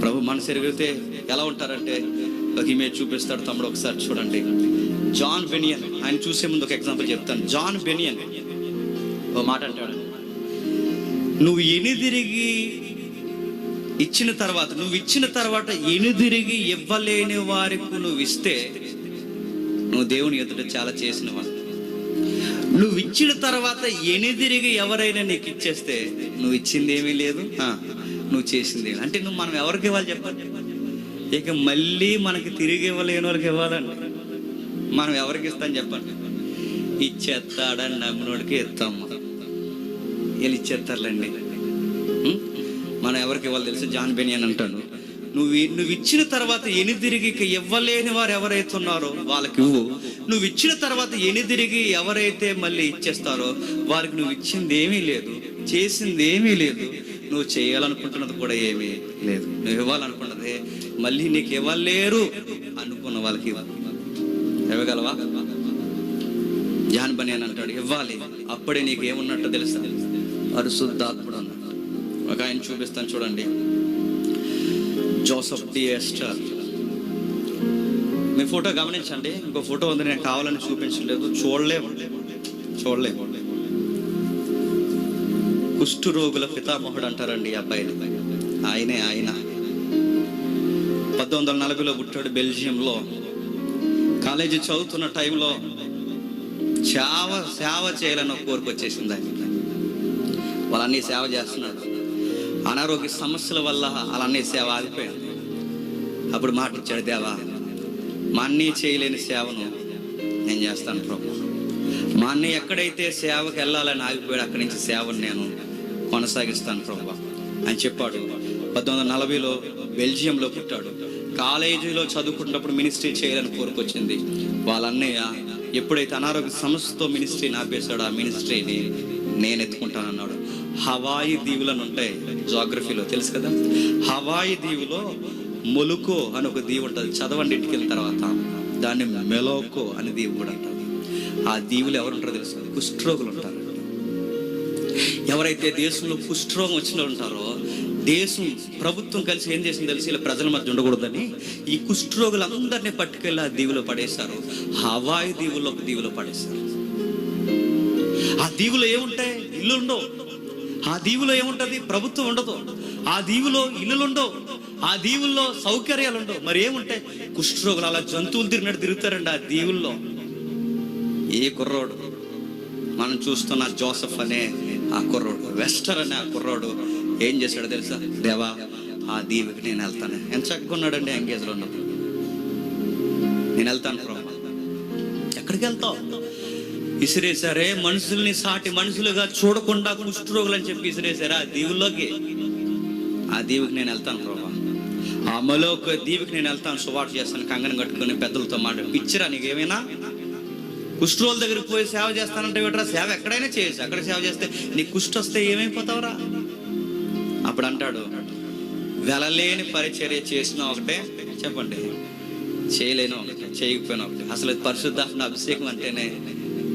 ప్రభు మనసు ఎరిగితే ఎలా ఉంటారంటే? ఒక ఇమేజ్ చూపిస్తాడు తమ్ముడు ఒకసారి చూడండి. జాన్ బెనియన్ ఆయన చూసే ముందు ఒక ఎగ్జాంపుల్ చెప్తాను. John Bunyan. ఓ మాట అంటాడు. నువ్వు ఎనిదిరిగి ఇచ్చిన తర్వాత నువ్వు ఇచ్చిన తర్వాత ఎనిదిరిగి ఇవ్వలేని వారికి నువ్వు ఇస్తే నువ్వు దేవుని ఎదుట చాలా చేసిన నువ్వు ఇచ్చిన తర్వాత ఎనిదిరిగి ఎవరైనా నీకు ఇచ్చేస్తే నువ్వు ఇచ్చింది ఏమీ లేదు నువ్వు చేసింది అంటే నువ్వు మనం ఎవరికి ఇవ్వాలి చెప్పాలి ఇక మళ్ళీ మనకి తిరిగి ఇవ్వలేని వాళ్ళకి ఇవ్వాలండి. మనం ఎవరికి ఇస్తాం చెప్పండి. ఇచ్చేస్తాడని నమ్మినోడికి ఇస్తాం. వీళ్ళు ఇచ్చేస్తారులేండి. మనం ఎవరికి ఇవ్వాలి తెలుసు? జాన్ బెనియన్ అంటాడు. నువ్వు నువ్వు ఇచ్చిన తర్వాత ఎనిదిరిగి ఇక ఇవ్వలేని వారు ఎవరైతే ఉన్నారో వాళ్ళకి ఇవ్వు. నువ్వు ఇచ్చిన తర్వాత ఎనిదిరిగి ఎవరైతే మళ్ళీ ఇచ్చేస్తారో వారికి నువ్వు ఇచ్చింది ఏమీ లేదు చేసింది ఏమీ లేదు. నువ్వు చేయాలనుకుంటున్నది కూడా ఏమీ లేదు. నువ్వు ఇవ్వాలనుకున్నది మళ్ళీ నీకు ఇవ్వలేరు అనుకున్న వాళ్ళకి ఇవ్వగలవా? జాన్ బని అని అంటాడు ఇవ్వాలి. అప్పుడే నీకు ఏమున్నట్టు తెలుసా పరిశుద్ధాత్ముడు అన్నాడు. ఒక ఆయన చూపిస్తాను చూడండి. Joseph D Ester. మీ ఫోటో గమనించండి. ఇంకో ఫోటో ఉంది నేను కావాలని చూపించలేదు చూడలేము. చూడలేము. కుష్టు రోగుల పితామహుడు అంటారండి ఈ అబ్బాయిని. ఆయనే ఆయన. పంతొమ్మిది వందల నలభైలో పుట్టాడు బెల్జియంలో. కాలేజీ చదువుతున్న టైంలో సేవ సేవ చేయాలని కోరిక వచ్చేసింది ఆయన వాళ్ళన్నీ సేవ చేస్తున్నాడు అనారోగ్య సమస్యల వల్ల అలానే సేవ ఆగిపోయింది అప్పుడు మాట ఇచ్చాడు దేవా మా అన్నీ చేయలేని సేవను నేను చేస్తాను ప్రభు. మా అన్నయ్య ఎక్కడైతే సేవకి వెళ్ళాలని ఆగిపోయాడు అక్కడి నుంచి సేవను నేను కొనసాగిస్తాను ప్రభు అని చెప్పాడు. పంతొమ్మిది వందల నలభైలో బెల్జియంలో పుట్టాడు. కాలేజీలో చదువుకున్నప్పుడు మినిస్ట్రీ చేయాలని కోరుకొచ్చింది. వాళ్ళ అన్నయ్య ఎప్పుడైతే అనారోగ్య సమస్యతో మినిస్ట్రీని ఆపేశాడో ఆ మినిస్ట్రీని నేను ఎత్తుకుంటానన్నాడు. హవాయి దీవులను ఉంటాయి జోగ్రఫీలో తెలుసు కదా? హవాయి దీవులో మొలుకో అని ఒక దీవు ఉంటుంది. చదవండి ఇంటికి వెళ్ళిన తర్వాత. దాన్ని మెలోకో అని దీవు కూడా అంటారు. ఆ దీవులు ఎవరు ఉంటారో తెలుసు? కుష్ఠరోగులు ఉంటారు. ఎవరైతే దేశంలో కుష్ఠరోగం వచ్చిన ఉంటారో దేశం ప్రభుత్వం కలిసి ఏం చేసింది తెలిసి? ఇలా ప్రజల మధ్య ఉండకూడదని ఈ కుష్ఠరోగులందరినీ పట్టుకెళ్ళి ఆ దీవులో పడేశారు. హవాయి దీవుల్లో ఒక దీవులో పడేశారు. ఆ దీవులో ఏముంటాయి? ఇల్లు ఉండవు. ఆ దీవులో ఏముంటది? ప్రభుత్వం ఉండదు. ఆ దీవులో ఇల్లులు ఉండవు. ఆ దీవుల్లో సౌకర్యాలు ఉండవు. మరి ఏముంటాయి? కుష్ఠరోగులు అలా జంతువులు తిరిగినట్టు తిరుగుతారండి ఆ దీవుల్లో. ఏ కుర్రోడు? మనం చూస్తున్న జోసఫ్ అనే ఆ కుర్రోడు వెస్టర్ అనే ఆ కుర్రోడు ఏం చేశాడో తెలుసా? దేవా ఆ దీవికి నేను వెళ్తాను. ఎంత చక్కగా ఉన్నాడండి ఎంగేజ్లో ఉన్నప్పుడు. నేను వెళ్తాను ప్రభు. ఎక్కడికి వెళ్తావు? ఇసిరేశారే మనుషుల్ని సాటి మనుషులుగా చూడకుండా కుష్ఠరోగులు అని చెప్పి ఇసిరేసారా ఆ దీవుల్లోకి? ఆ దీవికి నేను వెళ్తాను ప్రభా. ఆ మలోక దీవికి నేను వెళ్తాను. సువార్త చేస్తాను. కంగనం కట్టుకుని పెద్దలతో మాట పిచ్చిరా నీకేమైనా? కుష్ఠరోల దగ్గరికి పోయి సేవ చేస్తానంటే ఏమిట్రా? సేవ ఎక్కడైనా చేయొచ్చు. అక్కడ సేవ చేస్తే నీ కుష్ఠ వస్తే ఏమైపోతావురా? అప్పుడు అంటాడు వెలలేని పరిచర్య చేసిన ఒకటే. చెప్పండి. చేయలేను ఒకటి చేయకపోయినా ఒకటి. అసలు పరిశుద్ధాత్మ అభిషేకం అంటేనే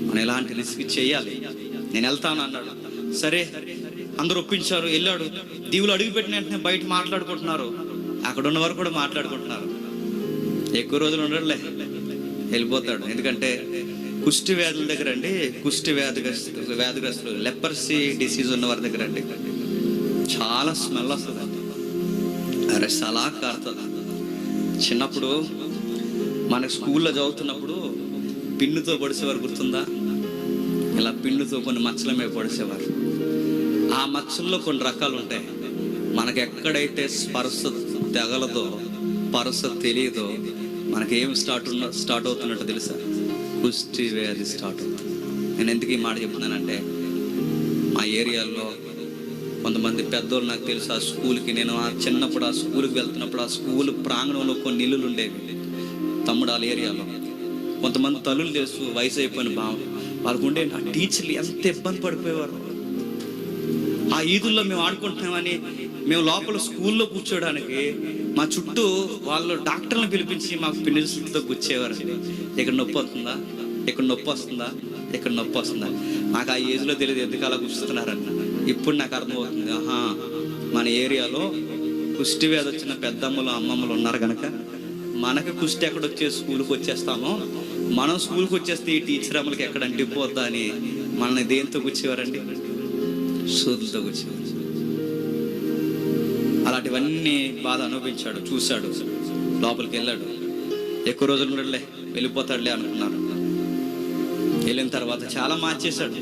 మనం ఎలాంటి రిస్క్ చేయాలి? నేను వెళ్తాను అన్నాడు. సరే అందరూ ఒప్పించారు వెళ్ళాడు. దీవులు అడుగుపెట్టిన వెంటనే బయట మాట్లాడుకుంటున్నారు. అక్కడ ఉన్న వారు కూడా మాట్లాడుకుంటున్నారు. ఎక్కువ రోజులు ఉండడులే వెళ్ళిపోతాడు. ఎందుకంటే కుష్టి వ్యాధుల దగ్గర అండి కుష్టి వ్యాధిగ్రస్త వ్యాధిగ్రస్తులు లెపర్సీ డిసీజ్ ఉన్న వారి దగ్గర అండి. చాలా స్మెల్ వస్తుంది. అరే సలా కారుతుంది. చిన్నప్పుడు మన స్కూల్లో చదువుతున్నప్పుడు పిన్నుతో పొడిసేవారు గుర్తుందా? ఇలా పిన్నుతో కొన్ని మచ్చల మీద పొడిసేవారు ఆ మచ్చల్లో కొన్ని రకాలు ఉంటాయి. మనకు ఎక్కడైతే స్పర్శ తెగలదో పరస తెలియదో మనకేం స్టార్ట్ ఉన్న స్టార్ట్ అవుతున్నట్టు తెలుసా? కుష్టి వ్యాధి స్టార్ట్ నేను ఎందుకు ఈ మాట చెప్తున్నానంటే మా ఏరియాలో కొంతమంది పెద్దోళ్ళు నాకు తెలుసు ఆ స్కూల్కి నేను ఆ చిన్నప్పుడు ఆ స్కూల్కి వెళ్తున్నప్పుడు ఆ స్కూల్ ప్రాంగణంలో కొన్ని ఇల్లులు ఉండేవి. తమ్ముడు వాళ్ళ ఏరియాలో. కొంతమంది తల్లులు తెలుసు వయసు అయిపోయిన బావ. వాళ్ళకు ఉండే ఆ టీచర్లు ఎంత ఇబ్బంది పడిపోయేవారు. ఆ ఈదుల్లో మేము ఆడుకుంటున్నామని మేము లోపల స్కూల్లో కూర్చోడానికి మా చుట్టూ వాళ్ళు డాక్టర్లను పిలిపించి మాకు పిన్నిల్స్తో కూర్చేవారు ఇక్కడ నొప్పి వస్తుందా? ఇక్కడ నొప్పి వస్తుందా? ఇక్కడ నొప్పి వస్తుందా? నాకు ఆ ఏజ్లో తెలియదు ఎందుకు అలా కూర్చుతున్నారని ఇప్పుడు నాకు అర్థమవుతుంది. ఆహా మన ఏరియాలో కుష్టి వ్యాధి వచ్చిన పెద్దమ్మలు అమ్మమ్మలు ఉన్నారు కనుక మనకు కుష్టి ఎక్కడొచ్చే స్కూల్కి వచ్చేస్తామో మనం స్కూల్కి వచ్చేస్తే ఈ టీచర్ అమ్మలకి ఎక్కడ అంటిపోద్దా అని మనల్ని దేంతో కూర్చేవారండి సూదులతో కూర్చేవారు అలాంటివన్నీ బాధ అనుభవించాడు చూశాడు లోపలికి వెళ్ళాడు ఎక్కువ రోజులు ఉండడులే వెళ్ళిపోతాడులే అనుకున్నాను వెళ్ళిన తర్వాత చాలా మార్చేశాడు.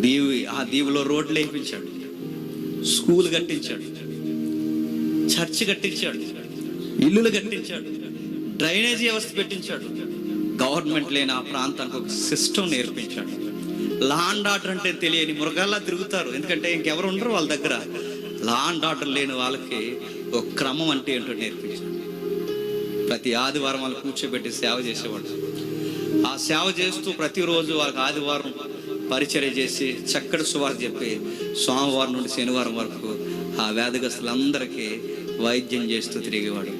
దీవి ఆ దీవిలో రోడ్లు వేయించాడు. స్కూల్ కట్టించాడు. చర్చ్ కట్టించాడు. ఇల్లులు కట్టించాడు. డ్రైనేజీ వ్యవస్థ పెట్టించాడు. గవర్నమెంట్ లేని ఆ ప్రాంతానికి ఒక సిస్టమ్ నేర్పించాడు. లాండ్ ఆర్డర్ అంటే తెలియని మృగాల్లా తిరుగుతారు. ఎందుకంటే ఇంకెవరు ఉండరు వాళ్ళ దగ్గర. లాండ్ ఆర్డర్ లేని వాళ్ళకి ఒక క్రమం అంటే ఏంటో నేర్పించాడు ప్రతి ఆదివారం వాళ్ళు కూర్చోబెట్టి సేవ చేసేవాడు ఆ సేవ చేస్తూ ప్రతిరోజు వాళ్ళకి ఆదివారం పరిచర్య చేసి చక్కటి సువార్త చెప్పి సోమవారం నుండి శనివారం వరకు ఆ వ్యాధిగ్రస్తులందరికీ వైద్యం చేస్తూ తిరిగేవాడు.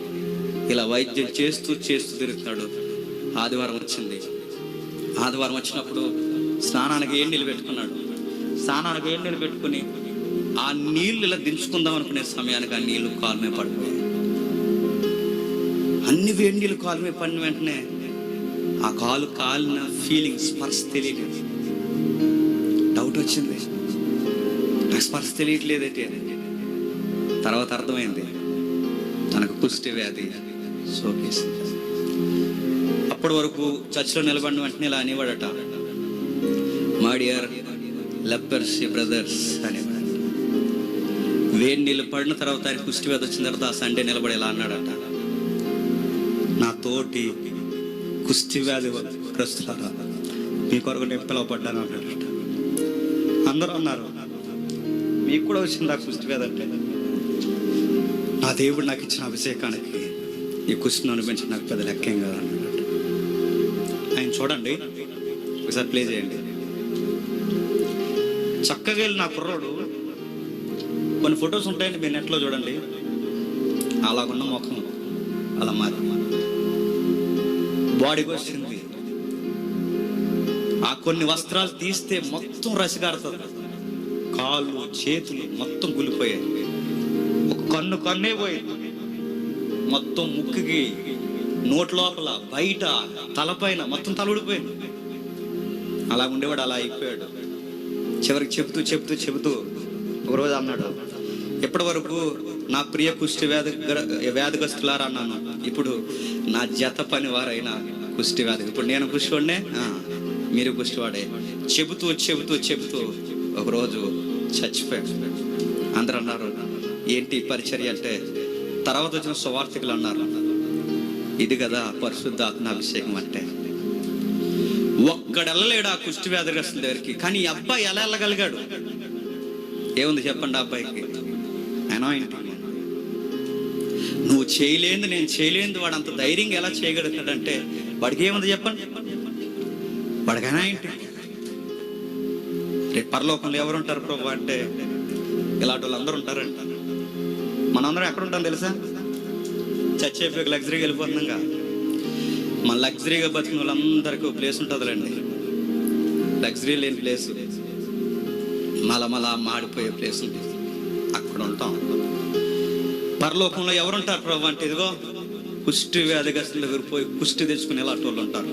ఇలా వైద్యం చేస్తూ చేస్తూ తిరుగుతాడు ఆదివారం వచ్చింది. ఆదివారం వచ్చినప్పుడు స్నానానికి ఏం నీళ్ళు పెట్టుకున్నాడు? స్నానానికి ఏం నీళ్ళు ఆ నీళ్ళు ఇలా దించుకుందాం అనుకునే సమయానికి ఆ నీళ్ళు కాలు మీద పడిపోయాయి. అన్ని వేడి నీళ్ళు కాలు మీద పడిన వెంటనే ఆ కాలు కాలిన ఫీలింగ్ స్పర్శ తెలియలేదు. డౌట్ వచ్చింది. నాకు స్పర్శ తెలియట్లేదంటే తర్వాత అర్థమైంది. తనకు కుష్టి వ్యాధి సోకేసింది అప్పటి వరకు చర్చిలో నిలబడిన వెంటనే ఇలా అనేవాడట. మాడియర్ లెప్పర్సీ బ్రదర్స్ అనేవాడు. వేడి నీళ్ళు పడిన తర్వాత ఆయన కుష్టి వ్యాధి వచ్చిన తర్వాత ఆ సండే నిలబడి ఇలా అన్నాడట. నా తోటి కుష్టి వ్యాధి ప్రస్తుతారా మీ కొరకు నేను పిలవబడ్డాను అన్నాడట అందరూ అన్నారు మీకు కూడా వచ్చింది ఆ కుష్టి వ్యాధి అంటే? నా దేవుడు నాకు ఇచ్చిన అభిషేకానికి ఈ కుష్టిని అనిపించి నాకు పెద్ద లెక్కేం కదా అన్నాడట. ఆయన చూడండి ఒకసారి ప్లే చేయండి. చక్కగా వెళ్ళి నా కుర్రోడు కొన్ని ఫొటోస్ ఉంటాయండి మీరు నెట్లో చూడండి. అలాగున్న ముఖం అలా మారి. బాడీకి వచ్చింది ఆ కొన్ని వస్త్రాలు తీస్తే మొత్తం రసిగారుతుంది కాళ్ళు చేతులు మొత్తం గులిపోయాయి ఒక కన్ను కన్నే పోయింది మొత్తం ముక్కుకి నోటి లోపల బయట తలపైన మొత్తం తల ఊడిపోయింది. అలా ఉండేవాడు అలా అయిపోయాడు. చివరికి చెబుతూ చెబుతూ చెబుతూ ఒకరోజు అన్నాడు ఇప్పటి వరకు నా ప్రియ కుష్టి వ్యాధి వ్యాధిగ్రస్తులారా అన్నాను. ఇప్పుడు నా జత పని వారైన కుష్టి వ్యాధి. ఇప్పుడు నేను కుష్టివాడినే? మీరు కుష్టివాడే. చెబుతూ చెబుతూ చెబుతూ ఒకరోజు చచ్చిపోయాడు అందరూ అన్నారు ఏంటి పరిచర్య అంటే? తర్వాత వచ్చిన సువార్థికులు అన్నారు ఇది కదా పరిశుద్ధ అభిషేకం అంటే. ఒక్కడెళ్ళలేడు ఆ కుష్టి వ్యాధిగ్రస్తుల దగ్గరికి కానీ ఈ అబ్బాయి ఎలా వెళ్ళగలిగాడు? ఏముంది చెప్పండి ఆ అబ్బాయికి? అనాయింటింగ్ నువ్వు చేయలేంది నేను చేయలేంది వాడు అంత ధైర్యంగా ఎలా చేయగలుగుతాడంటే వాడికి ఏముంది చెప్పండి? వాడికి అనాయింటింగ్ రేపు పరలోకంలో ఎవరు ఉంటారు ప్రభు అంటే ఇలాంటి వాళ్ళు అందరూ ఉంటారంట మనందరం ఎక్కడ ఉంటాం తెలుసా చచ్చేపోయి లగ్జరీగా వెళ్ళిపోతున్నాగా మన లగ్జరీగా బతికిన వాళ్ళందరికీ ఒక ప్లేస్ ఉంటుందిలేండి. లగ్జరీ లేని ప్లేస్ మల మల మాడిపోయే ప్లేస్ ఉంటుంది. అక్కడ ఉంటాం పరలోకంలో ఎవరుంటారు ప్రభు అంటే ఇదిగో కుష్టి వ్యాధిగ్రస్తుల దగ్గర పోయి కుష్టి తెచ్చుకుని ఇలాంటి వాళ్ళు ఉంటారు.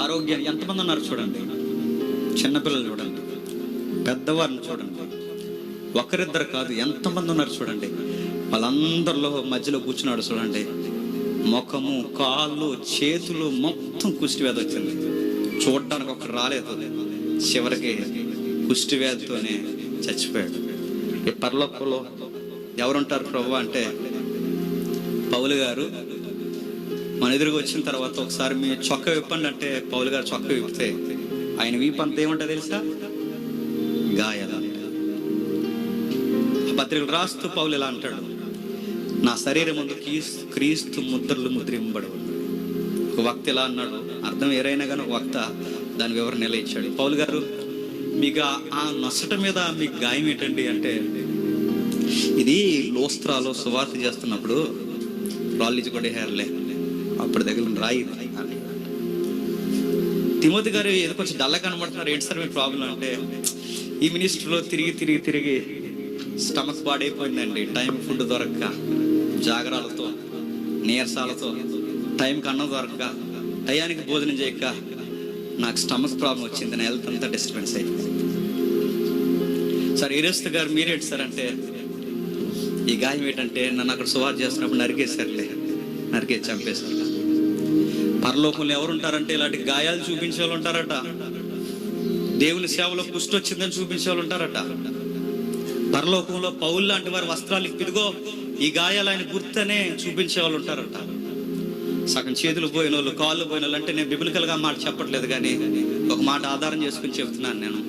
ఆరోగ్యం ఎంతమంది ఉన్నారు చూడండి. చిన్నపిల్లలు చూడండి. పెద్దవారిని చూడండి. ఒకరిద్దరు కాదు ఎంతమంది ఉన్నారు చూడండి. వాళ్ళందరిలో మధ్యలో కూర్చున్నాడు చూడండి. ముఖము కాళ్ళు చేతులు మొత్తం కుష్టి వ్యాధి వచ్చింది. చూడడానికి ఒక రాలేదు. చివరికి కుష్టి వ్యాధితోనే చచ్చిపోయాడు. పరలోకంలో ఎవరుంటారు ప్రభు అంటే పౌలు గారు. మన ఎదురుగా వచ్చిన తర్వాత ఒకసారి మీ చొక్క విప్పండి అంటే పౌలు గారు చొక్క విప్పితే ఆయన వీపు అంతా ఏముంటుంది తెలుసా? గాయాల అంట. పత్రికలు రాస్తూ పౌలు ఇలా అంటాడు నా శరీరం ముందు క్రీస్తు క్రీస్తు ముద్రలు ముద్రింబడు ఒక వక్త ఇలా అన్నాడు అర్థం ఏరైనా కానీ ఒక వక్త దాని వివరణ ఇలా ఇచ్చాడు? పౌలు గారు మీకు ఆ- నొసట మీద మీకు గాయం ఏంటండి అంటే? ఇది లోస్త్రాలో సువార్త చేస్తున్నప్పుడు రాళ్ళించి కూడా హేర్లే. అప్పుడు దగ్గర రాయి. తిమోతి గారు ఏదో కొంచెం డల్ల కనబడుతున్నారు. ఏంటి సార్ మీ ప్రాబ్లం అంటే? ఈ మినిస్టర్లో తిరిగి తిరిగి తిరిగి స్టమక్ పాడైపోయిందండి. టైం ఫుడ్ దొరక్క. జాగరాలతో నీరసాలతో టైంకి అన్నం దొరక్క. టయానికి భోజనం చేయక. నాకు స్టమక్ ప్రాబ్లం వచ్చింది నా హెల్త్ అంతా డిస్టర్బెన్స్ అయిపోయింది. సార్ ఈరస్తు గారు మీరేంటి సార్ అంటే ఈ గాయం ఏంటంటే నన్ను అక్కడ సువార్ చేస్తున్నప్పుడు నరికేశారులే నరికేసి చంపేశారు. పరలోకంలో ఎవరు ఉంటారంటే ఇలాంటి గాయాలు చూపించే వాళ్ళు ఉంటారట. దేవుని సేవలో పుష్టి వచ్చిందని చూపించే వాళ్ళు ఉంటారట. పరలోకంలో పౌల్ లాంటి వారి వస్త్రాలు ఇదిగో ఈ గాయాలు ఆయన గుర్తనే చూపించే వాళ్ళు ఉంటారట. సగం చేతులు పోయిన వాళ్ళు కాళ్ళు పోయిన వాళ్ళు అంటే నేను biblical మాట చెప్పట్లేదు కానీ ఒక మాట ఆధారం చేసుకుని చెప్తున్నాను నేను.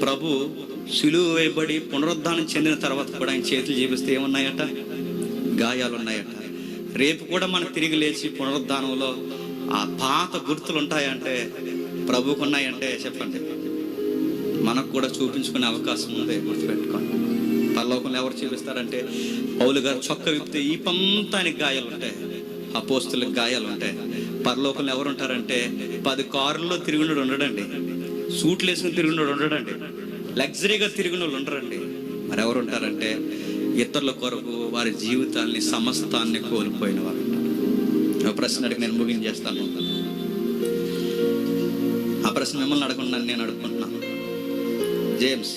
ప్రభు సులువు వేయబడి పునరుద్ధానం చెందిన తర్వాత కూడా ఆయన చేతులు చూపిస్తే ఏమున్నాయట? గాయాలు ఉన్నాయట రేపు కూడా మనకు తిరిగి లేచి పునరుద్ధానంలో ఆ పాత గుర్తులు ఉంటాయంటే ప్రభుకు ఉన్నాయంటే చెప్పండి. మనకు కూడా చూపించుకునే అవకాశం ఉంది గుర్తుపెట్టుకోండి. పరలోకంలో ఎవరు చూపిస్తారంటే పౌలు గారు చొక్క విప్తే ఈ పంతానికి గాయాలు ఉంటాయి అపోస్తులకు గాయాలు ఉంటాయి. పరలోకంలో ఎవరు ఉంటారంటే పది కారుల్లో తిరుగునోడు ఉండడండి. సూట్లు వేసుకుని తిరుగునోడు ఉండడండి. లగ్జరీగా తిరిగినోళ్ళు ఉండరండి. మరి ఎవరు ఉంటారంటే ఇతరుల కొరకు వారి జీవితాన్ని సమస్తాన్ని కోల్పోయిన వారు ఆ ప్రశ్న అడిగి నేను ముగించేస్తాను. ఆ ప్రశ్న మిమ్మల్ని అడగకుండా నేను అడుగుకుంటున్నాను జేమ్స్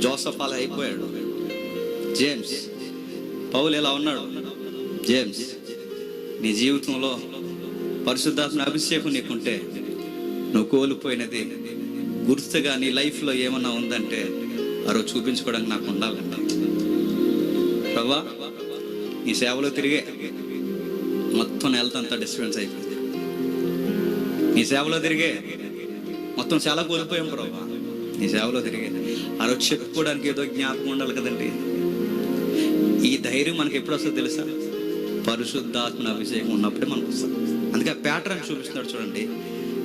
జోసఫ్ అలా అయిపోయాడు. జేమ్స్ పౌలు ఎలా ఉన్నాడు? జేమ్స్ నీ జీవితంలో పరిశుద్ధాత్మ అభిషేకం నీకుంటే నువ్వు కోల్పోయినది గుర్తుగా నీ లైఫ్లో ఏమన్నా ఉందంటే ఆ రోజు చూపించుకోవడానికి నాకు ఉండాలంట ప్రభా నీ సేవలో తిరిగే మొత్తం హెల్త్ అంతా డిస్టర్బెన్స్ అయిపోయింది. నీ సేవలో తిరిగే మొత్తం చాలా కోల్పోయాం ప్రభా. నీ సేవలో తిరిగే ఆ రోజు చెప్పుకోవడానికి ఏదో జ్ఞాపకం ఉండాలి కదండి. ఈ ధైర్యం మనకి ఎప్పుడు వస్తుందో తెలుసా? పరిశుద్ధాత్మ అభిషేకం ఉన్నప్పుడే మనకు వస్తుంది. అందుకే ప్యాటర్న్ చూపిస్తున్నాడు చూడండి.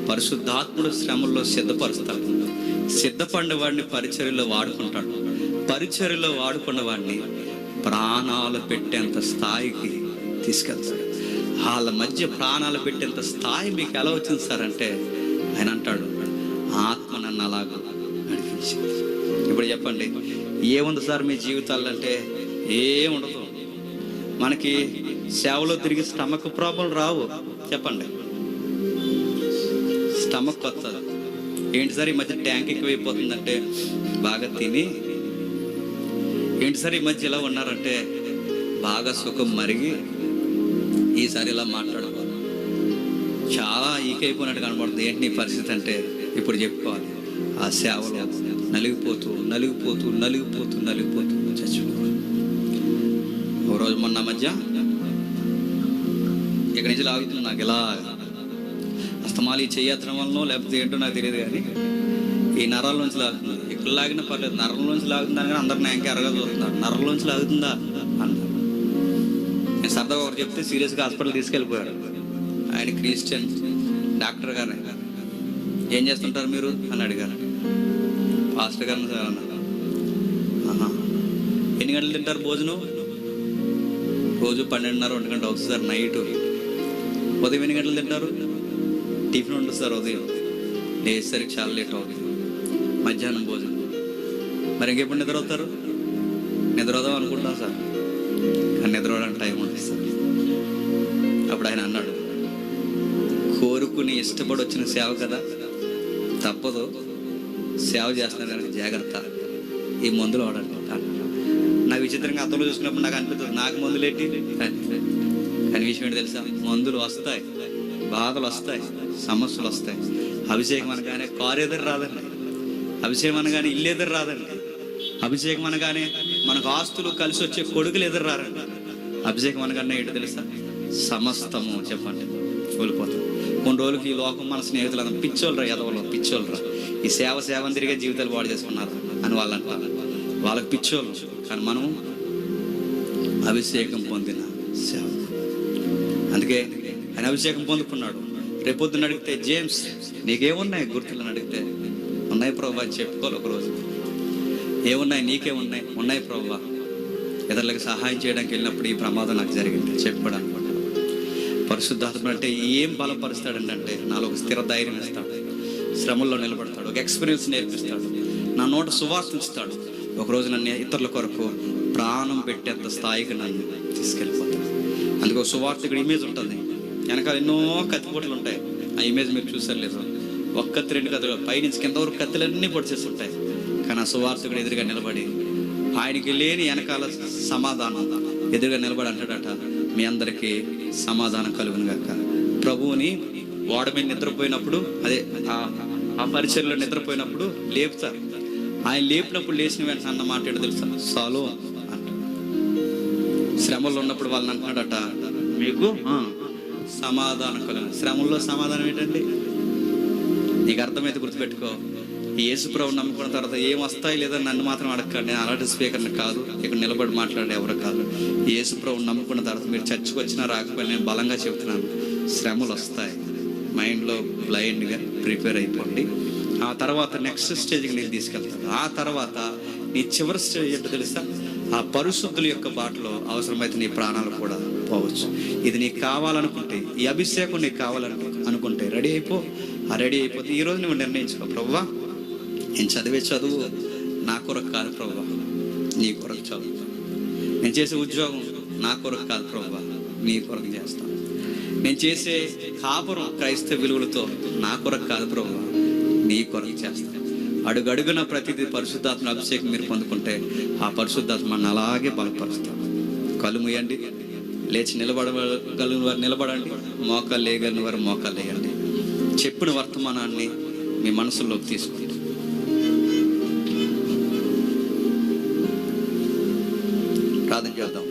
పరిశుద్ధాత్ముడు శ్రమల్లో సిద్ధపరుస్తాడు. సిద్ధపడిన వాడిని పరిచర్యలో వాడుకుంటాడు. పరిచర్యలో వాడుకున్న వాడిని ప్రాణాలు పెట్టేంత స్థాయికి తీసుకెళ్తాడు. వాళ్ళ మధ్య ప్రాణాలు పెట్టేంత స్థాయి మీకు ఎలా వచ్చింది సార్ అంటే ఆయన అంటాడు ఆత్మ నన్ను అలాగ నడిపించింది. ఇప్పుడు చెప్పండి ఏముంది సార్ మీ జీవితాల్లో అంటే? ఏముండదు. మనకి సేవలో తిరిగి స్టమక్ ప్రాబ్లం రావు. చెప్పండి. స్టమక్ వస్తుంది ఏంటి సార్ ఈ మధ్య ట్యాంక్ ఎక్కువైపోతుందంటే? బాగా తిని ఏంటి సార్ ఈ మధ్య ఇలా ఉన్నారంటే? బాగా సుఖం మరిగి ఈసారి ఇలా మాట్లాడుకోవాలి. చాలా ఈకైపోయినట్టు కనబడుతుంది. ఏంటి నీ పరిస్థితి అంటే? ఇప్పుడు చెప్పుకోవాలి. ఆ సేవలో నలిగిపోతూ నలిగిపోతూ నలిగిపోతూ నలిగిపోతూ చచ్చిపోవాలి. ఓ రోజు మొన్న మధ్య ఇక్కడి నుంచి లాగుతుంది నాకు ఇలా అస్తమాలు ఈ చెయ్యత్రం వలనో లేకపోతే ఏంటో నాకు తెలియదు కానీ ఈ నరాల నుంచి లాగుతుంది ఇక్కడ లాగినా పర్లేదు. నరం నుంచి లాగుతుందని కానీ అందరు నాకు ఎరగా చూస్తున్నారు. నరం నుంచి లాగుతుందా అన్నారు నేను సరదాగా ఒకరు చెప్తే సీరియస్గా హాస్పిటల్ తీసుకెళ్ళిపోయాడు. ఆయన క్రిస్టియన్ డాక్టర్ గారు. ఏం చేస్తుంటారు మీరు? అని అడిగారు పాస్టర్ గారిని సార్ అన్నారు. ఎన్ని గంటలు తింటారు భోజనం? రోజు పన్నెండున్నర ఒంటి గంట అవుతుంది సార్ నైట్. ఉదయం ఎన్ని గంటలు తింటారు. టిఫిన్ ఉంటుంది సార్ ఉదయం. లేచేసరికి చాలా లేట్ అవుతుంది మధ్యాహ్నం భోజనం. మరి ఇంకెప్పుడు నిద్ర అవుతారు నిద్ర అవుదాం అనుకుంటున్నాం సార్. కానీ నిద్ర అవడానికి టైం ఉంటుంది సార్. అప్పుడు ఆయన అన్నాడు కోరుకుని ఇష్టపడి వచ్చిన సేవ కదా? తప్పదు. సేవ చేస్తున్నారు కనుక జాగ్రత్త. ఈ మందులు వాడండి. నా విచిత్రంగా అతను చూసినప్పుడు నాకు అనిపిస్తుంది నాకు మందులేంటి? కానీ విషయం ఏంటి తెలుసా? మందులు వస్తాయి బాధలు వస్తాయి సమస్యలు వస్తాయి. అభిషేకం అనగానే కారు ఎదురు రాదండి. అభిషేకం అనగానే ఇల్లు ఎదురు రాదండి. అభిషేకం అనగానే మనకు ఆస్తులు కలిసి వచ్చే కొడుకులు ఎదురు రారండి. అభిషేకం అనగానే ఏంటో తెలుసా? సమస్తము చెప్పండి. కోల్పోతాం. కొన్ని రోజులకి ఈ లోకం మన స్నేహితులు అందరూ పిచ్చోళ్ళరా ఎదవలో పిచ్చోళ్ళరా ఈ సేవ సేవని తిరిగే జీవితాలు పాడు చేసుకున్నారు అని వాళ్ళు అంటారు. వాళ్ళకి పిచ్చోళ్ళు కానీ మనం అభిషేకం పొందిన సేవ అందుకే ఆయన అభిషేకం పొందుకున్నాడు. రేపొద్దున అడిగితే జేమ్స్ నీకేమున్నాయి? గుర్తులను అడిగితే ఉన్నాయి ప్రభా చెప్పుకోవాలి ఒకరోజు. ఏమున్నాయి? నీకే ఉన్నాయి. ఉన్నాయి ప్రభా ఇతరులకు సహాయం చేయడానికి వెళ్ళినప్పుడు ఈ ప్రమాదం నాకు జరిగింది. చెప్పడానికి. పరిశుద్ధాత్మ అంటే ఏం బలపరుస్తాడంటే నాలో ఒక స్థిర ధైర్యం ఇస్తాడు. శ్రమల్లో నిలబడతాడు. ఒక ఎక్స్పీరియన్స్ నేర్పిస్తాడు. నా నోట సువార్త ఉంచుతాడు. ఒకరోజు నన్ను ఇతరుల కొరకు ప్రాణం పెట్టేంత స్థాయికి నన్ను తీసుకెళ్ళిపోతాడు. అందుకో సువార్థకుడు ఇమేజ్ ఉంటుంది. వెనకాల ఎన్నో కత్తిపోట్లు ఉంటాయి. ఆ ఇమేజ్ మీరు చూసారు లేదు ఒక కత్తి రెండు కత్తులు పైనుంచి కింద వరకు కత్తులన్నీ పొడిచేస్తుంటాయి. కానీ ఆ సువార్థకుడు ఎదురుగా నిలబడి ఆయనకి లేని వెనకాల సమాధానం ఎదురుగా నిలబడి అంటాడట మీ అందరికీ సమాధానం కలుగును గాక. ప్రభువుని ఓడ మీద నిద్రపోయినప్పుడు అదే ఆ- ఆ పరిచయలో నిద్రపోయినప్పుడు లేపుతారు. ఆయన లేపినప్పుడు లేచిన వెంటనే అన్న మాట తెలుసా? సాలో శ్రమలు ఉన్నప్పుడు వాళ్ళని అంటున్నాడట. మీకు? సమాధానం కలుగు. శ్రమల్లో సమాధానం ఏంటండి? నీకు అర్థమైతే గుర్తుపెట్టుకో. ఈ యేసుప్రభు నమ్ముకున్న తర్వాత ఏం వస్తాయి లేదా నన్ను మాత్రం అడగండి నేను అలాంటి స్పీకర్ని కాదు ఇక్కడ నిలబడి మాట్లాడే ఎవరు కాదు. ఈ యేసుప్రభు నమ్ముకున్న తర్వాత మీరు చర్చకు వచ్చినా రాకపోయినా నేను బలంగా చెబుతున్నాను. శ్రమలు వస్తాయి. మైండ్లో బ్లైండ్గా ప్రిపేర్ అయిపోండి. ఆ తర్వాత నెక్స్ట్ స్టేజ్కి నేను తీసుకెళ్తాను. ఆ తర్వాత నీ చివరి స్టేజ్ ఏంటో తెలుసా? ఆ పరిశుద్ధుల యొక్క బాటలో అవసరమైతే నీ ప్రాణాలు కూడా పోవచ్చు. ఇది నీకు కావాలనుకుంటే ఈ అభిషేకం నీకు కావాలను అనుకుంటే రెడీ అయిపో. ఆ రెడీ అయిపోతే ఈ రోజు నువ్వు నిర్ణయించుకో. ప్రవ్వా నేను చదివే చదువు నా కొరకు కాదు ప్రవ్వా నీ కొరకు చదువు. నేను చేసే ఉద్యోగం నా కొరకు కాదు ప్రవ్వా నీ కొరకు చేస్తాను నేను చేసే కాపురం క్రైస్తవ విలువలతో నా కొరకు కాదు ప్రభువా నీ కొరకు చేస్తాను అడుగడుగున ప్రతిదీ పరిశుద్ధాత్మ అభిషేకం మీరు పొందుకుంటే ఆ పరిశుద్ధాత్మను అలాగే బలపరుస్తాడు. కళ్ళు మూయండి. లేచి నిలబడగలిగిన వారు నిలబడండి. మోకాలు లేయగలిగిన వారు మోకాలు లేయండి. చెప్పిన వర్తమానాన్ని మీ మనసులోకి తీసుకోండి. ప్రార్థన చేద్దాం.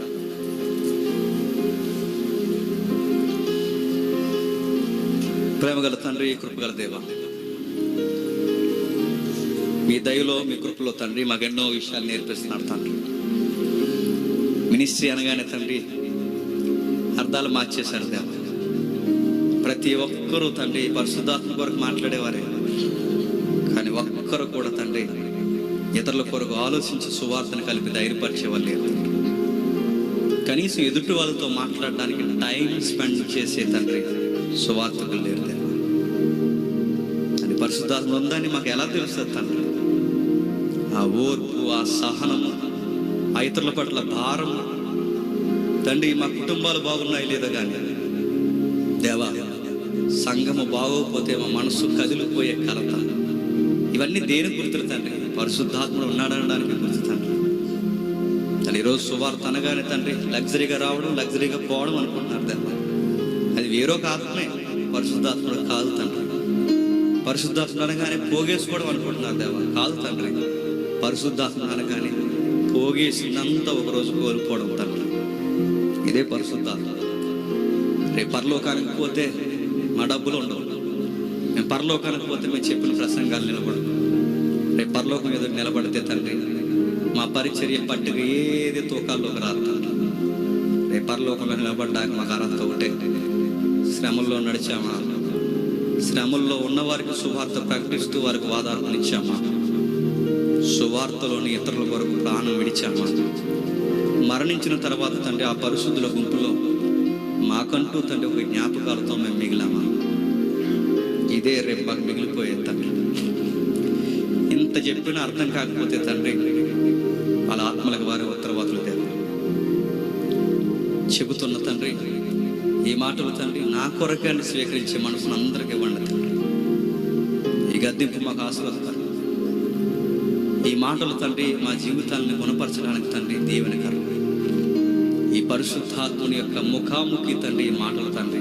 ప్రేమగల తండ్రి కృపగల దేవ మీ దయలో మీ కృపలో తండ్రి మాకెన్నో విషయాలు నేర్పిస్తున్నారు తండ్రి. మినిస్ట్రీ అనగానే తండ్రి అర్థాలు మార్చేశారు దేవ. ప్రతి ఒక్కరూ తండ్రి పరిశుద్ధాత్మ కొరకు మాట్లాడేవారే. కానీ ఒక్కరు కూడా తండ్రి ఇతరుల కొరకు ఆలోచించి సువార్తను కలిపి ధైర్యపరిచేవాళ్ళు లేరు. కనీసం ఎదుటి వాళ్ళతో మాట్లాడడానికి టైం స్పెండ్ చేసే తండ్రి సువార్తకులు లేరు దేవ. పరిశుద్ధాత్మ ఉందని మాకు ఎలా తెలుస్తుంది తండ్రి? ఆ ఓర్పు ఆ సహనము ఆ ఇతరుల పట్ల భారము. తండ్రి మా కుటుంబాలు బాగున్నాయి లేదా కానీ దేవా సంఘము బాగోకపోతే మా మనసు కదిలిపోయే కలత. ఇవన్నీ దేని గుర్తులు తండ్రి? పరిశుద్ధాత్ముడు ఉన్నాడనడానికి గుర్తు తండ్రి. ఈరోజు సువార్త అనగానే తండ్రి లగ్జరీగా రావడం లగ్జరీగా పోవడం అనుకుంటున్నారు దేవా. అది వేరొక ఆత్మే పరిశుద్ధాత్ముడు కాదు తండ్రి. పరిశుద్ధాత్మ అనగానే పోగేసుకోవడం అనుకుంటున్నారు దేవా. కాదు తండ్రి. పరిశుద్ధాత్మ అనగానే పోగేసినంత ఒకరోజు కోల్పోవడం తండ్రి ఇదే పరిశుద్ధాత్మ. రేపు పరలోకానికి పోతే మా డబ్బులు ఉండవు. మేము పరలోకానికి పోతే మేము చెప్పిన ప్రసంగాలు నిలబడు రేపు పరలోకం ఎదురు నిలబడితే తండ్రి మా పరిచర్య పట్టుక ఏది తూకాల్లోకి రాదు. రేపు పరలోకంలో నిలబడ్డానికి మాకు అర్హత ఒకటే. శ్రమల్లో నడిచామా? శ్రమల్లో ఉన్నవారికి శుభార్త ప్రకటిస్తూ వారికి వాదార్పణ ఇచ్చామా సువార్తలోని ఇతరుల కొరకు ప్రాణం విడిచామా మరణించిన తర్వాత తండ్రి ఆ పరిశుద్ధుల గుంపులో మాకంటూ తండ్రి ఒక జ్ఞాపకాలతో మేము మిగిలామా. ఇదే రేపు మాకు మిగిలిపోయే తండ్రి. ఇంత చెప్పిన అర్థం కాకపోతే తండ్రి వాళ్ళ ఆత్మలకు వారి ఉత్తరవాదులు తేరు చెబుతున్న తండ్రి ఈ మాటలు తండ్రి నా కొరకాన్ని స్వీకరించే మనసును అందరికి ఇవ్వండి తండ్రి. ఈ గద్దెంపు మాకు ఆశీర్వదకరం ఈ మాటలు తండ్రి మా జీవితాలను గుణపరచడానికి తండ్రి దేవుని కరువు ఈ పరిశుద్ధాత్ముని యొక్క ముఖాముఖి తండ్రి ఈ మాటలు తండ్రి.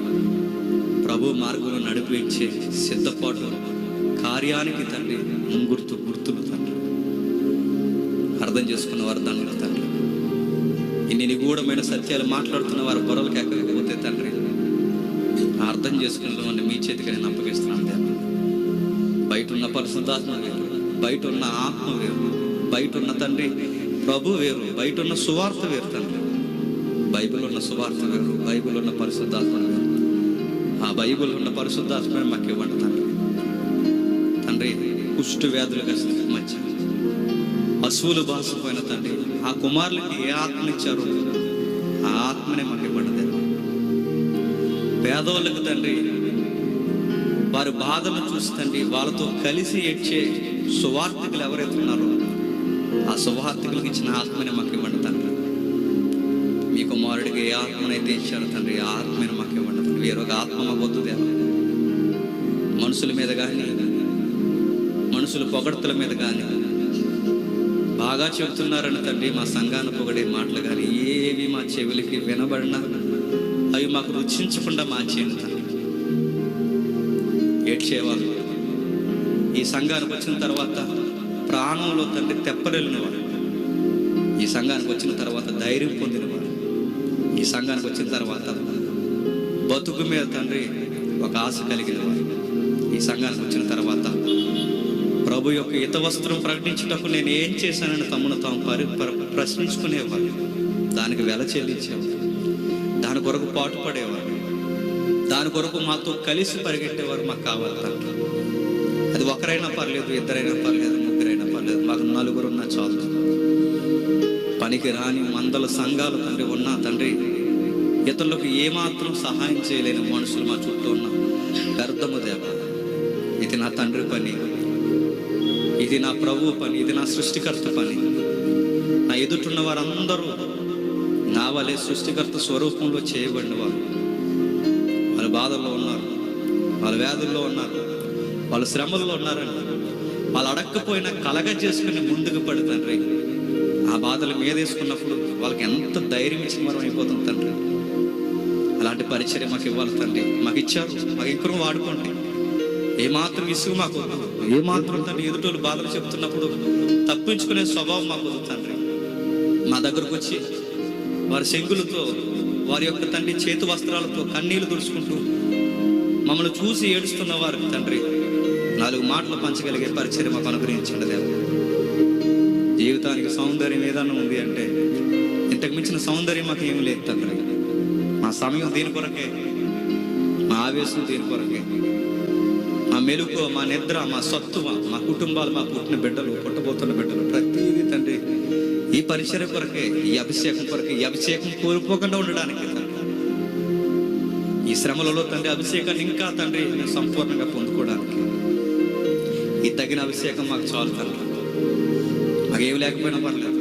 ప్రభు మార్గంలో నడిపించే సిద్ధపాటు కార్యానికి తండ్రి ముంగుర్తు గుర్తులు తండ్రి. అర్థం చేసుకున్న వారు తండ్రి తండ్రి. ఇన్ని నిగూఢమైన సత్యాలు మాట్లాడుతున్న వారు పొరలకు కేకపోతే తండ్రి అర్థం చేసుకున్న మీ చేతికి నేను అప్పగిస్తున్నాను బయట ఉన్న పరిశుద్ధాత్మ వేరు బయట ఉన్న ఆత్మ వేరు బయట ఉన్న తండ్రి ప్రభు వేరు బయట ఉన్న సువార్త వేరు తండ్రి. బైబిల్ ఉన్న సువార్త వేరు బైబిల్ ఉన్న పరిశుద్ధాత్మ వేరు. ఆ బైబిల్ ఉన్న పరిశుద్ధాత్మ మాకు ఇవ్వండి తండ్రి. తండ్రి కుష్టు వ్యాధులు కలిసి మధ్య. పశువులు బాసిపోయిన తండ్రి ఆ కుమారులకి ఏ ఆత్మ ఇచ్చారు? ఆ ఆత్మనే మాకు ఇవ్వండి దేవా. పేదవాళ్ళకు తండ్రి వారి బాధలు చూసి తండ్రి వాళ్ళతో కలిసి ఏడ్చే సువార్థికులు ఎవరైతే ఉన్నారో ఆ సువార్థకులకు ఇచ్చిన ఆత్మని మాకు ఇవ్వండి తండ్రి. మీ కుమారుడికి ఏ ఆత్మనైతే ఇచ్చారు తండ్రి ఆ ఆత్మని మాకు ఇవ్వండి తండ్రి. వేరొక ఆత్మ మాకు మనుషుల మీద కానీ మనుషుల పొగడతల మీద కానీ బాగా చెబుతున్నారని తండ్రి మా సంఘాన్ని పొగడే మాటలు కానీ ఏవి మా చెవులకి వినబడినా అవి మాకు రుచించకుండా మార్చేయండి తండ్రి. ఏడ్చేవాళ్ళు. ఈ సంఘానికి వచ్చిన తర్వాత ప్రాణంలో తండ్రి తెప్పరెళ్ళినవాడు ఈ సంఘానికి వచ్చిన తర్వాత ధైర్యం పొందినవాడు. ఈ సంఘానికి వచ్చిన తర్వాత బతుకు మీద తండ్రి ఒక ఆశ కలిగినవాడు. ఈ సంఘానికి వచ్చిన తర్వాత ప్రభు యొక్క హిత వస్త్రం ప్రకటించుటకు నేను ఏం చేశానని తమ్మును తాము పరి ప్రశ్నించుకునేవాడు. ప్రశ్నించుకునేవారు దానికి వెల చెల్లించేవాడు. దాని కొరకు పాటుపడేవారు దాని కొరకు మాతో కలిసి పరిగెట్టేవారు మాకు కావాలి తండ్రి. ఒకరైనా పర్లేదు ఇద్దరైనా పర్లేదు ముగ్గురైనా పర్లేదు. మాకు నలుగురు ఉన్నా చాలు. పనికి రాని మందల సంఘాలు తండ్రి ఉన్నా తండ్రి ఇతరులకు ఏమాత్రం సహాయం చేయలేని మనుషులు మా చుట్టూ ఉన్న వ్యర్థము దేవ. ఇది నా తండ్రి పని. ఇది నా ప్రభు పని. ఇది నా సృష్టికర్త పని. నా ఎదుటిన్న వారందరూ నా వలే సృష్టికర్త స్వరూపంలో చేయబడిన వారు. వాళ్ళ బాధల్లో ఉన్నారు. వాళ్ళ వ్యాధుల్లో ఉన్నారు. వాళ్ళు శ్రమల్లో ఉన్నారండి. వాళ్ళు అడక్కపోయినా కలగ చేసుకుని ముందుకు పడుతండ్రి ఆ బాధలు మీదేసుకున్నప్పుడు వాళ్ళకి ఎంత ధైర్యం ఇచ్చి మనం అయిపోతుంది తండ్రి. అలాంటి పరిచయం మాకు ఇవ్వాలి తండ్రి. మాకు ఇచ్చారు. మాకు ఇంకరు వాడుకోండి. ఏమాత్రం ఇసుగు మాకు ఏమాత్రం తండ్రి ఎదుటోళ్ళు బాధలు చెప్తున్నప్పుడు తప్పించుకునే స్వభావం మాకు వద్దు తండ్రి. మా దగ్గరకు వచ్చి వారి శంకులతో వారి యొక్క తండ్రి చేతి వస్త్రాలతో కన్నీళ్ళు తుడుచుకుంటూ మమ్మల్ని చూసి ఏడుస్తున్న వారికి తండ్రి. నాలుగు మాటలు పంచగలిగే పరిచయం మాకు అనుగ్రహించండి దేవ జీవితానికి సౌందర్యం ఏదన్నా ఉంది అంటే ఇంతకు మించిన సౌందర్యం మాకు ఏమి లేదు తండ్రి. మా సమయం దీని కొరకే మా ఆవేశం దీని కొరకే. మా మెలుకు మా నిద్ర మా సత్తువ మా కుటుంబాలు మా పుట్టిన బిడ్డలు పుట్టబోతున్న బిడ్డలు ప్రతిదీ తండ్రి ఈ పరిచయం కొరకే ఈ అభిషేకం కొరకే ఈ అభిషేకం కోల్పోకుండా ఉండడానికి ఈ శ్రమలలో తండ్రి అభిషేకాన్ని ఇంకా తండ్రి సంపూర్ణంగా పొందుకోవడానికి. ఈ తగిన అభిషేకం మాకు చాలు తండ్రి. మాకేమి లేకపోయినా పర్లేదు.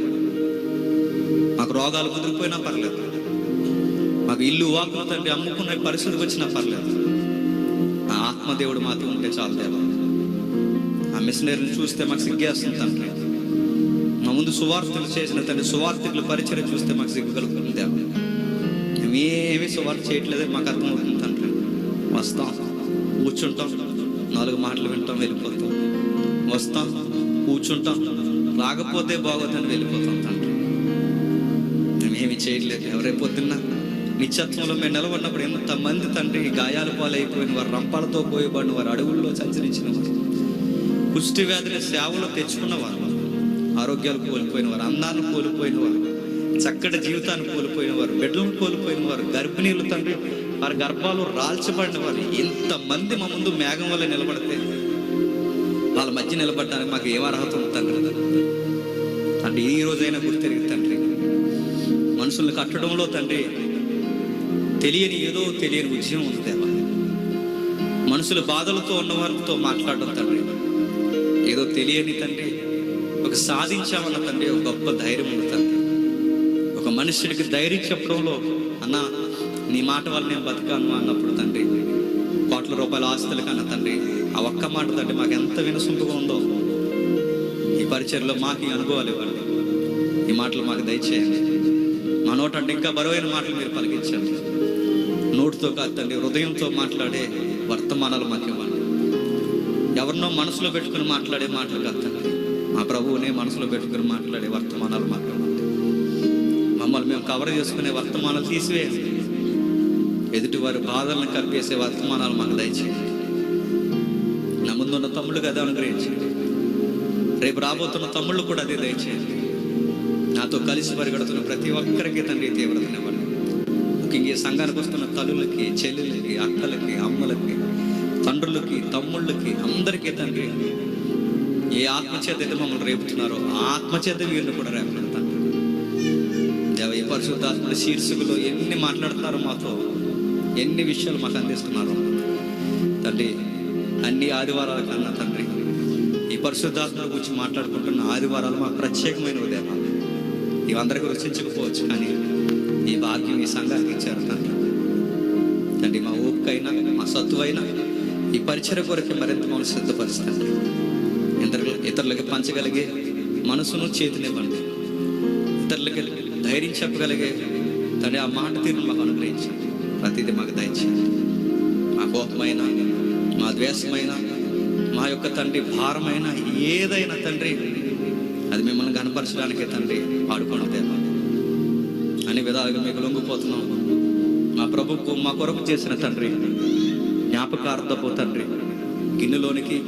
మాకు రోగాలు కుదిరిపోయినా పర్లేదు. మాకు ఇల్లు వాకులు తండ్రి అమ్ముకున్న పరిస్థితికి వచ్చినా పర్లేదు. ఆ ఆత్మదేవుడు మాతో ఉంటే చాలు దేవా. ఆ మిషనరీని చూస్తే మాకు సిగ్గేస్తుంది తండ్రి. మా ముందు సువార్తలు చేసిన తండ్రి సువార్తికుల పరిచయం చూస్తే మాకు సిగ్గు కలుగుతుంది దేవా. మేమేమి సువార్త చేయట్లేదే మాకు అర్థమవుతుంది తండ్రి. వస్తాం కూర్చుంటాం. నాలుగు మాటలు వింటాం వెళ్ళిపోతాం. వస్తాం కూర్చుంటాం. రాకపోతే బాగోదని వెళ్ళిపోతాం తండ్రి. మేమేమి చేయట్లేదు. ఎవరే పొద్దున్న నిత్యత్వంలో మేము నిలబడినప్పుడు ఎంతమంది తండ్రి గాయాల పాలైపోయిన వారు రంపాలతో పోయబడిన వారు అడవుల్లో సంచరించిన వారు కుష్టి వ్యాధిని సేవలో తెచ్చుకున్న వారు ఆరోగ్యాలు కోల్పోయిన వారు అందాన్ని కోల్పోయిన వారు చక్కటి జీవితాన్ని కోల్పోయిన వారు బిడ్డలను కోల్పోయిన వారు గర్భిణీలు తండ్రి వారి గర్భాలు రాల్చబడిన వారు ఇంతమంది మా ముందు మేఘం వల్ల నిలబడితే వాళ్ళ మధ్య నిలబడడానికి మాకు ఏం అర్హత ఉంది తండ్రి? తండ్రి ఈ రోజైనా గుర్తెరిగి తండ్రి మనుషుల్ని కట్టడంలో తండ్రి తెలియని ఏదో తెలియని విజయం ఉంది దేవా. మనుషుల బాధలతో ఉన్న వారితో మాట్లాడడం తండ్రి ఏదో తెలియని తండ్రి ఒక సాధించామన్న తండ్రి ఒక గొప్ప ధైర్యం ఉంది తండ్రి. ఒక మనుషుడికి ధైర్యం చెప్పడంలో అన్నా నీ మాట వల్ల నేను బతికాను అన్నప్పుడు తండ్రి కోట్ల రూపాయల ఆస్తులు కన్నా తండ్రి ఆ ఒక్క మాట తండ్రి మాకు ఎంత వినసొంపుగా ఉందో ఈ పరిచయలో మాకు ఈ అనుభవాలు ఇవ్వండి. ఈ మాటలు మాకు దయచేయండి. మా నోట అంటే ఇంకా బరువైన మాటలు మీరు పలికించండి. నోటితో కాదు తండ్రి హృదయంతో మాట్లాడే వర్తమానాలు మాకు ఇవ్వండి. ఎవరినో మనసులో పెట్టుకుని మాట్లాడే మాటలు కాదు తండ్రి మా ప్రభువునే మనసులో పెట్టుకుని మాట్లాడే వర్తమానాలు మాకు ఇవ్వండి. మమ్మల్ని మేము కవర్ చేసుకునే వర్తమానాలు తీసివేయండి. ఎదుటివారి బాధలను కప్పేసే వర్తమానాలు మాకు దయచేయండి. నా ముందున్న తమ్ముళ్ళు కదా అనుగ్రహించండి. రేపు రాబోతున్న తమ్ముళ్ళు కూడా అదే దయచేయండి. నాతో కలిసి పరిగెడుతున్న ప్రతి ఒక్కరికి తండ్రి తీవ్రతనివ్వండి ముఖ్యంగా సంఘానికి వస్తున్న తల్లులకి చెల్లెలకి అక్కలకి అమ్మలకి తండ్రులకి తమ్ముళ్ళకి అందరికీ తండ్రి. ఏ ఆత్మచేత అయితే మమ్మల్ని రేపుతున్నారో ఆ ఆత్మచేత వీరిని కూడా రేపండి దేవ ఈ పరిశుద్ధాత్మల శీర్షికలో ఎన్ని మాట్లాడతారో మాతో ఎన్ని విషయాలు మాకు అందిస్తున్నారు? తండ్రి అన్ని ఆదివారాల కన్నా తండ్రి ఈ పరిశుద్ధాత్మల గురించి మాట్లాడుకుంటున్న ఆదివారాలు మాకు ప్రత్యేకమైన ఉదయం ఇవందరికీ రుచించకపోవచ్చు కానీ ఈ భాగ్యం ఈ సంఘానికి ఇచ్చారు తండ్రి. తండ్రి మా ఓపికైనా మా సత్తువైనా ఈ పరిచయ కొరకు మరింత మనం సిద్ధపరుస్తాండి ఇతరులు ఇతరులకి పంచగలిగే మనసును చేతినివ్వండి. ఇతరులకి ధైర్యం చెప్పగలిగే తండ్రి ఆ మాట తీరును మాకు అనుగ్రహించండి. ప్రతిదీ మాకు దయచేయండి. మా కోపమైన మా ద్వేషమైన మా యొక్క తండ్రి భారమైన ఏదైనా తండ్రి అది మిమ్మల్ని కనపరచడానికే తండ్రి వాడుకోవడం అన్ని విధాలుగా మీకు లొంగిపోతున్నాం. మా ప్రభుకు మా కొరకు చేసిన తండ్రి జ్ఞాపకార్థపు తండ్రి గిన్నెలోనికి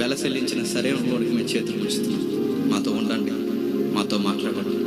వెలసెల్లించిన శరీరంలోనికి మేము చేతులు ఉంచుతున్నాం మాతో ఉండండి మాతో మాట్లాడండి.